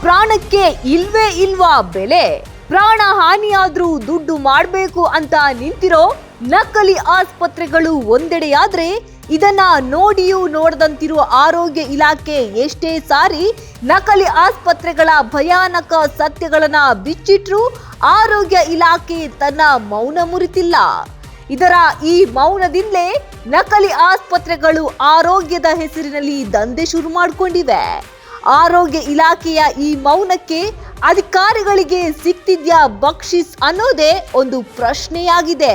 ಪ್ರಾಣಕ್ಕೆ ಇಲ್ವೇ ಇಲ್ವಾ ಬೆಲೆ? ಪ್ರಾಣ ಹಾನಿಯಾದ್ರೂ ದುಡ್ಡು ಮಾಡಬೇಕು ಅಂತ ನಿಂತಿರೋ ನಕಲಿ ಆಸ್ಪತ್ರೆಗಳು ಒಂದೆಡೆಯಾದ್ರೆ ಇದನ್ನ ನೋಡಿಯೂ ನೋಡದಂತಿರುವ ಆರೋಗ್ಯ ಇಲಾಖೆ ಎಷ್ಟೇ ಸಾರಿ ನಕಲಿ ಆಸ್ಪತ್ರೆಗಳ ಭಯಾನಕ ಸತ್ಯಗಳನ್ನ ಬಿಚ್ಚಿಟ್ರು ಆರೋಗ್ಯ ಇಲಾಖೆ ತನ್ನ ಮೌನ ಮುರಿತಿಲ್ಲ. ಇದರ ಈ ಮೌನದಿಂದಲೇ ನಕಲಿ ಆಸ್ಪತ್ರೆಗಳು ಆರೋಗ್ಯದ ಹೆಸರಿನಲ್ಲಿ ದಂಧೆ ಶುರು ಮಾಡಿಕೊಂಡಿವೆ. ಆರೋಗ್ಯ ಇಲಾಖೆಯ ಈ ಮೌನಕ್ಕೆ ಅಧಿಕಾರಿಗಳಿಗೆ ಸಿಕ್ತಿದ್ಯಾ ಬಕ್ಷಿಸ್ ಅನ್ನೋದೇ ಒಂದು ಪ್ರಶ್ನೆಯಾಗಿದೆ.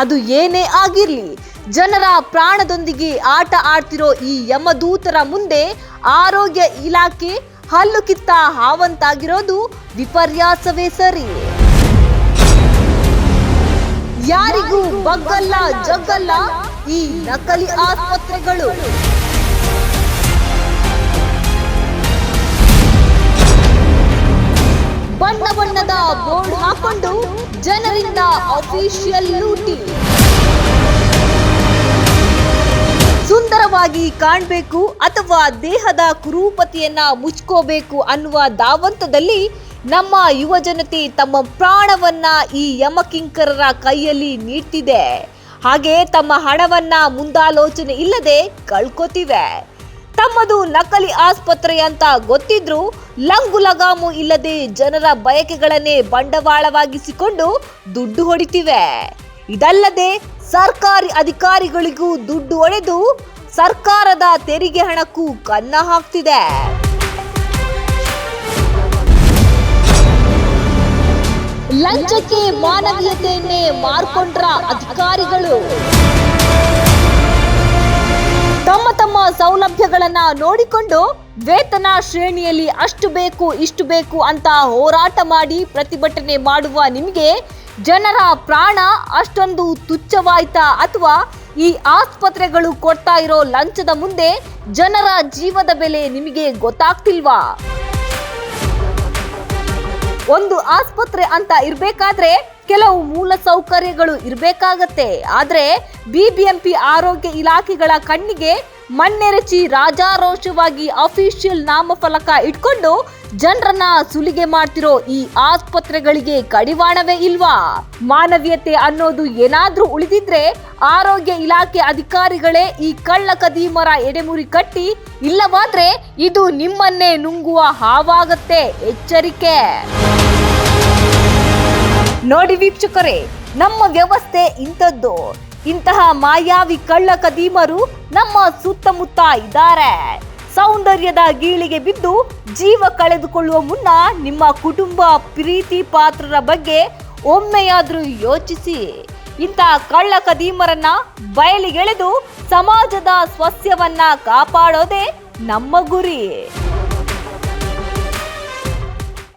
ಅದು ಏನೇ ಆಗಿರಲಿ, ಜನರ ಪ್ರಾಣದೊಂದಿಗೆ ಆಟ ಆಡ್ತಿರೋ ಈ ಯಮದೂತರ ಮುಂದೆ ಆರೋಗ್ಯ ಇಲಾಖೆ ಹಲ್ಲು ಕಿತ್ತ ಹಾವಂತಾಗಿರೋದು ವಿಪರ್ಯಾಸವೇ ಸರಿ. ಯಾರಿಗೂ ಬಗ್ಗಲ್ಲ, ಜಗ್ಗಲ್ಲ ಈ ನಕಲಿ ಆಸ್ಪತ್ರೆಗಳು. ಜನರಿಂದ ಅಫಿಷಿಯಲ್ ಲೂಟಿ. ಸುಂದರವಾಗಿ ಕಾಣಬೇಕು ಅಥವಾ ದೇಹದ ಕುರೂಪತೆಯನ್ನ ಮುಚ್ಕೋಬೇಕು ಅನ್ನುವ ದಾವಂತದಲ್ಲಿ ನಮ್ಮ ಯುವ ಜನತೆ ತಮ್ಮ ಪ್ರಾಣವನ್ನ ಈ ಯಮಕಿಂಕರರ ಕೈಯಲ್ಲಿ ನೀಡ್ತಿದೆ. ಹಾಗೆ ತಮ್ಮ ಹಣವನ್ನ ಮುಂದಾಲೋಚನೆ ಇಲ್ಲದೆ ಕಳ್ಕೊತಿವೆ. ತಮ್ಮದು ನಕಲಿ ಆಸ್ಪತ್ರೆ ಅಂತ ಗೊತ್ತಿದ್ರೂ ಲಂಗು ಲಗಾಮು ಇಲ್ಲದೆ ಜನರ ಬಯಕೆಗಳನ್ನೇ ಬಂಡವಾಳವಾಗಿಸಿಕೊಂಡು ದುಡ್ಡು ಹೊಡಿತಿವೆ. ಇದಲ್ಲದೆ ಸರ್ಕಾರಿ ಅಧಿಕಾರಿಗಳಿಗೂ ದುಡ್ಡು ಒಡೆದು ಸರ್ಕಾರದ ತೆರಿಗೆ ಹಣಕ್ಕೂ ಕನ್ನ ಹಾಕ್ತಿದೆ. ಲಂಚಕ್ಕೆ ಮಾನವೀಯತೆಯನ್ನೇ ಮಾರ್ಕೊಂಡ್ರ ಅಧಿಕಾರಿಗಳು. ಸೌಲಭ್ಯಗಳನ್ನ ನೋಡಿಕೊಂಡು ವೇತನ ಶ್ರೇಣಿಯಲ್ಲಿ ಅಷ್ಟು ಬೇಕು, ಇಷ್ಟು ಬೇಕು ಅಂತ ಹೋರಾಟ ಮಾಡಿ ಪ್ರತಿಭಟನೆ ಮಾಡುವ ನಿಮಗೆ ಜನರ ಪ್ರಾಣ ಅಷ್ಟೊಂದು ತುಚ್ಛವಾಯ್ತಾ? ಅಥವಾ ಈ ಆಸ್ಪತ್ರೆಗಳು ಕೊಡ್ತಾ ಇರೋ ಲಂಚದ ಮುಂದೆ ಜನರ ಜೀವದ ಬೆಲೆ ನಿಮಗೆ ಗೊತ್ತಾಗ್ತಿಲ್ವಾ? ಒಂದು ಆಸ್ಪತ್ರೆ ಅಂತ ಇರಬೇಕಾದ್ರೆ ಕೆಲವು ಮೂಲ ಸೌಕರ್ಯಗಳು ಇರಬೇಕಾಗತ್ತೆ. ಆದ್ರೆ ಬಿಬಿಎಂಪಿ ಆರೋಗ್ಯ ಇಲಾಖೆಗಳ ಕಣ್ಣಿಗೆ ಮಣ್ಣೆರಚಿ ರಾಜಾರೋಷವಾಗಿ ಅಫಿಷಿಯಲ್ ನಾಮಫಲಕ ಇಟ್ಕೊಂಡು ಜನರನ್ನ ಸುಲಿಗೆ ಮಾಡ್ತಿರೋ ಈ ಆಸ್ಪತ್ರೆಗಳಿಗೆ ಕಡಿವಾಣವೇ ಇಲ್ವಾ? ಮಾನವೀಯತೆ ಅನ್ನೋದು ಏನಾದ್ರೂ ಉಳಿದಿದ್ರೆ ಆರೋಗ್ಯ ಇಲಾಖೆ ಅಧಿಕಾರಿಗಳೇ ಈ ಕಳ್ಳ ಕದೀಮರ ಎಡೆಮುರಿ ಕಟ್ಟಿ, ಇಲ್ಲವಾದ್ರೆ ಇದು ನಿಮ್ಮನ್ನೇ ನುಂಗುವ ಹಾವಾಗತ್ತೆ. ಎಚ್ಚರಿಕೆ. ನೋಡಿ ವೀಕ್ಷಕರೇ, ನಮ್ಮ ವ್ಯವಸ್ಥೆ ಇಂಥದ್ದು. ಇಂತಹ ಮಾಯಾವಿ ಕಳ್ಳ ಕದೀಮರು ನಮ್ಮ ಸುತ್ತಮುತ್ತ ಇದ್ದಾರೆ. ಸೌಂದರ್ಯದ ಗೀಳಿಗೆ ಬಿದ್ದು ಜೀವ ಕಳೆದುಕೊಳ್ಳುವ ಮುನ್ನ ನಿಮ್ಮ ಕುಟುಂಬ ಪ್ರೀತಿ ಪಾತ್ರರ ಬಗ್ಗೆ ಒಮ್ಮೆಯಾದರೂ ಯೋಚಿಸಿ. ಇಂತಹ ಕಳ್ಳ ಕದೀಮರನ್ನ ಬಯಲಿಗೆಳೆದು ಸಮಾಜದ ಸ್ವಸ್ಯವನ್ನ ಕಾಪಾಡೋದೇ ನಮ್ಮ ಗುರಿ.